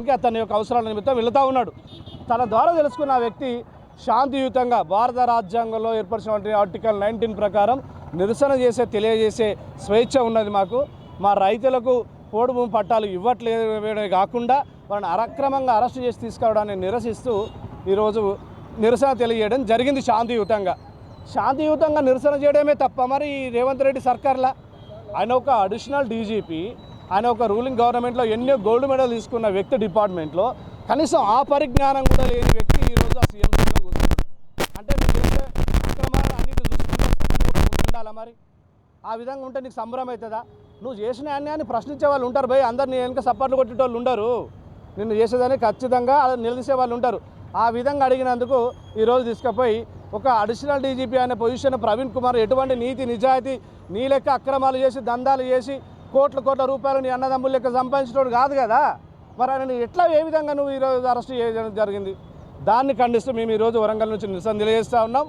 ఇంకా తన యొక్క అవసరాల నిమిత్తం వెళుతూ ఉన్నాడు. తన ద్వారా తెలుసుకున్న వ్యక్తి శాంతియుతంగా భారత రాజ్యాంగంలో ఏర్పరిచినటువంటి ఆర్టికల్ నైన్టీన్ ప్రకారం నిరసన చేసే తెలియజేసే స్వేచ్ఛ ఉన్నది మాకు. మా రైతులకు పోడు భూమి పట్టాలు ఇవ్వట్లేదు కాకుండా వాళ్ళని అరక్రమంగా అరెస్ట్ చేసి తీసుకురావడాన్ని నిరసిస్తూ ఈరోజు నిరసన తెలియజేయడం జరిగింది శాంతియుతంగా. శాంతియుతంగా నిరసన చేయడమే తప్ప మరి రేవంత్ రెడ్డి సర్కార్లా? ఆయన ఒక అడిషనల్ డీజీపీ ఆయన ఒక రూలింగ్ గవర్నమెంట్లో ఎన్నో గోల్డ్ మెడల్ తీసుకున్న వ్యక్తి డిపార్ట్మెంట్లో కనీసం ఆ పరిజ్ఞానం కూడా లేని వ్యక్తి ఈరోజు ఆ సీఎం సీట్లో కూర్చున్నాడు. అంటే నువ్వు చేసే అక్రమాలు అన్నిటి చూసుకుంటూ ఉండాలా మరి? ఆ విధంగా ఉంటే నీకు సంబరం అవుతుందా? నువ్వు చేసిన అన్యాయాన్ని ప్రశ్నించే వాళ్ళు ఉంటారు భయ్. అందరు నీ వెనక సపోర్ట్లు కొట్టేటోళ్ళు ఉండరు. నిన్ను చేసేదని ఖచ్చితంగా నిలదీసే వాళ్ళు ఉంటారు. ఆ విధంగా అడిగినందుకు ఈరోజు తీసుకుపోయి ఒక అడిషనల్ డీజీపీ అనే పొజిషన్ ప్రవీణ్ కుమార్ ఎటువంటి నీతి నిజాయితీ నీ లెక్క అక్రమాలు చేసి దందాలు చేసి కోట్ల కోట్ల రూపాయలు నీ అన్నదమ్ముల లెక్క సంపాదించినోడు కాదు కదా. మరి ఆయన ఎట్లా ఏ విధంగా నువ్వు ఈరోజు అరెస్ట్ చేయడం జరిగింది? దాన్ని ఖండిస్తూ మేము ఈరోజు వరంగల్ నుంచి నిరసన తెలియజేస్తూ ఉన్నాం.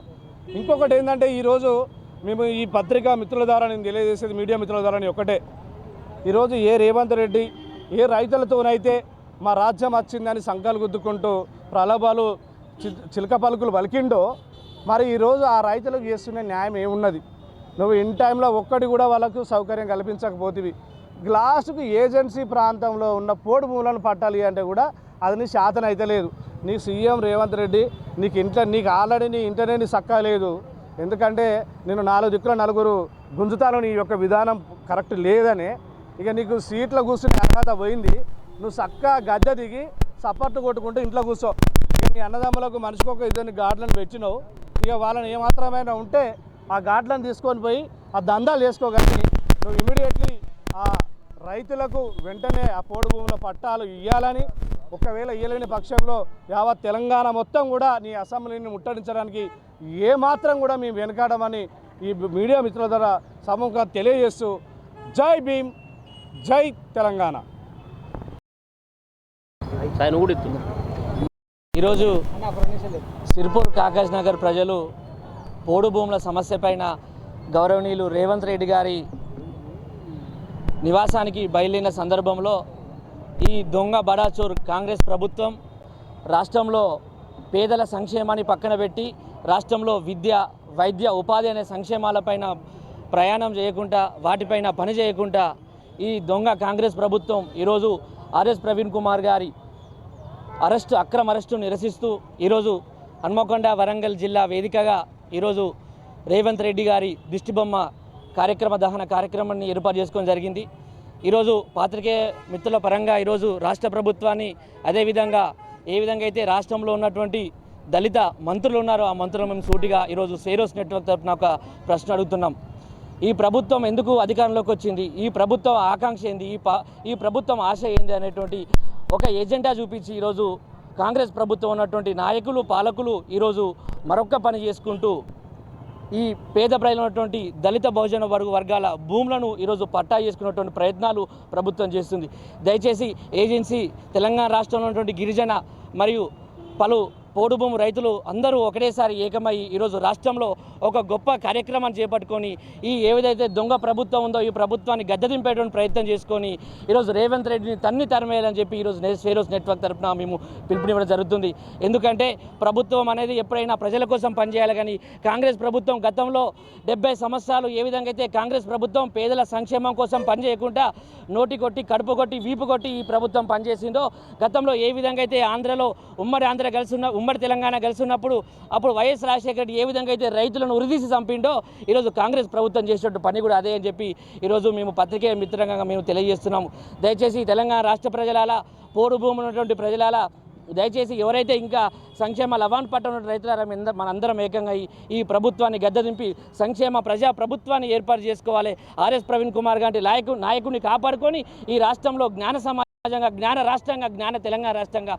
ఇంకొకటి ఏంటంటే ఈరోజు మేము ఈ పత్రికా మిత్రుల ద్వారా నేను తెలియజేసేది మీడియా మిత్రుల ద్వారా ఒకటే. ఈరోజు ఏ రేవంత్ రెడ్డి ఏ రైతులతోనైతే మా రాజ్యం వచ్చిందని సంఘాలు గుద్దుకుంటూ ప్రలోభాలు చి- చిలక పలుకులు పలికిండో మరి ఈరోజు ఆ రైతులకు చేస్తున్న న్యాయం ఏమున్నది? నువ్వు ఇన్ టైంలో ఒక్కటి కూడా వాళ్ళకు సౌకర్యం కల్పించకపోతివి. గ్లాసుకు ఏజెన్సీ ప్రాంతంలో ఉన్న పోడు మూలను పట్టాలి అంటే కూడా అది నీ శాతం అయితే లేదు. నీ సీఎం రేవంత్ రెడ్డి నీకు ఇంట్లో నీకు ఆల్రెడీ నీ ఇంటర్నెట్ సక్కా లేదు. ఎందుకంటే నేను నాలుగు దిక్కుల నలుగురు గుంజుతాను నీ యొక్క విధానం కరెక్ట్ లేదని ఇక నీకు సీట్లో కూర్చుని అర్హత పోయింది. నువ్వు చక్కగా గద్దె దిగి సపోర్ట్ కొట్టుకుంటూ ఇంట్లో కూర్చో. నీ అన్నదమ్ములకు మనిషికి ఒక ఇద్దరిని గార్డులను పెట్టినావు. ఇక వాళ్ళని ఏమాత్రమైనా ఉంటే ఆ ఘాట్లను తీసుకొని పోయి ఆ దందాలు వేసుకోగానే నువ్వు ఇమీడియట్లీ ఆ రైతులకు వెంటనే ఆ పోడు భూముల పట్టాలు ఇవ్వాలని ఒకవేళ ఇయ్యలేని పక్షంలో యావత్ తెలంగాణ మొత్తం కూడా నీ అసెంబ్లీని ముట్టడించడానికి ఏమాత్రం కూడా మేము వెనకాడమని ఈ మీడియా మిత్రుల ద్వారా సమూహంగా తెలియజేస్తూ జై భీమ్ జై తెలంగాణ. ఈరోజు సిరిపూర్ కాకాజ్ నగర్ ప్రజలు పోడు భూముల సమస్య పైన గౌరవనీయులు రేవంత్ రెడ్డి గారి నివాసానికి బయలుదేరిన సందర్భంలో ఈ దొంగ బడాచోర్ కాంగ్రెస్ ప్రభుత్వం రాష్ట్రంలో పేదల సంక్షేమాన్ని పక్కన పెట్టి రాష్ట్రంలో విద్య వైద్య ఉపాధి అనే సంక్షేమాలపైన ప్రయాణం చేయకుండా వాటిపైన పని చేయకుండా ఈ దొంగ కాంగ్రెస్ ప్రభుత్వం ఈరోజు ఆర్ఎస్ ప్రవీణ్ కుమార్ గారి అరెస్టు అక్రమ అరెస్టు నిరసిస్తూ ఈరోజు హన్మకొండ వరంగల్ జిల్లా వేదికగా ఈరోజు రేవంత్ రెడ్డి గారి దిష్టిబొమ్మ కార్యక్రమ దహన కార్యక్రమాన్ని ఏర్పాటు చేసుకోవడం జరిగింది. ఈరోజు పాత్రికేయ మిత్రుల పరంగా ఈరోజు రాష్ట్ర ప్రభుత్వాన్ని అదేవిధంగా ఏ విధంగా అయితే రాష్ట్రంలో ఉన్నటువంటి దళిత మంత్రులు ఉన్నారో ఆ మంత్రులు మేము సూటిగా ఈరోజు సేరోస్ నెట్వర్క్ తరఫున ఒక ప్రశ్న అడుగుతున్నాం. ఈ ప్రభుత్వం ఎందుకు అధికారంలోకి వచ్చింది? ఈ ప్రభుత్వం ఆకాంక్ష ఏంది? ఈ ప ఈ ప్రభుత్వం ఆశ ఏంది? అనేటువంటి ఒక ఎజెండా చూపించి ఈరోజు కాంగ్రెస్ ప్రభుత్వం ఉన్నటువంటి నాయకులు పాలకులు ఈరోజు మరొక్క పని చేసుకుంటూ ఈ పేద ప్రజలు ఉన్నటువంటి దళిత బహుజన వర్గ వర్గాల భూములను ఈరోజు పట్టా చేసుకున్నటువంటి ప్రయత్నాలు ప్రభుత్వం చేస్తుంది. దయచేసి ఏజెన్సీ తెలంగాణ రాష్ట్రంలో ఉన్నటువంటి గిరిజన మరియు పలు పోడు భూమి రైతులు అందరూ ఒకటేసారి ఏకమై ఈరోజు రాష్ట్రంలో ఒక గొప్ప కార్యక్రమాన్ని చేపట్టుకొని ఈ ఏదైతే దొంగ ప్రభుత్వం ఉందో ఈ ప్రభుత్వాన్ని గద్దెదింపేటువంటి ప్రయత్నం చేసుకొని ఈరోజు రేవంత్ రెడ్డిని తన్ని తరమేయాలని చెప్పి ఈరోజు ఫేరోస్ నెట్వర్క్ తరఫున మేము పిలుపునివ్వడం జరుగుతుంది. ఎందుకంటే ప్రభుత్వం అనేది ఎప్పుడైనా ప్రజల కోసం పనిచేయాలి కానీ కాంగ్రెస్ ప్రభుత్వం గతంలో డెబ్బై సంవత్సరాలు ఏ విధంగా అయితే కాంగ్రెస్ ప్రభుత్వం పేదల సంక్షేమం కోసం పనిచేయకుండా నోటి కొట్టి కడుపు కొట్టి వీపు కొట్టి ఈ ప్రభుత్వం పనిచేసిందో గతంలో ఏ విధంగా అయితే ఆంధ్రలో ఉమ్మడి ఆంధ్ర కలిసి ఉన్న ఉమ్మడి తెలంగాణ కలిసి ఉన్నప్పుడు అప్పుడు వైఎస్ రాజశేఖర రెడ్డి ఏ విధంగా అయితే రైతులను ఉరిదీసి చంపిండో ఈరోజు కాంగ్రెస్ ప్రభుత్వం చేసేట్టు పని కూడా అదే అని చెప్పి ఈరోజు మేము పత్రికే మిత్రంగా మేము తెలియజేస్తున్నాము. దయచేసి తెలంగాణ రాష్ట్ర ప్రజలాల పోరు భూములు ఉన్నటువంటి ప్రజలాల దయచేసి ఎవరైతే ఇంకా సంక్షేమ లవాన్ పట్టణ రైతులారా మనందరం ఏకంగా ఈ- ఈ ప్రభుత్వాన్ని గద్దదింపి సంక్షేమ ప్రజా ప్రభుత్వాన్ని ఏర్పాటు చేసుకోవాలి. ఆర్ఎస్ ప్రవీణ్ కుమార్ గారి నాయకు నాయకుడిని కాపాడుకొని ఈ రాష్ట్రంలో జ్ఞాన సమాజంగా జ్ఞాన రాష్ట్రంగా జ్ఞాన తెలంగాణ రాష్ట్రంగా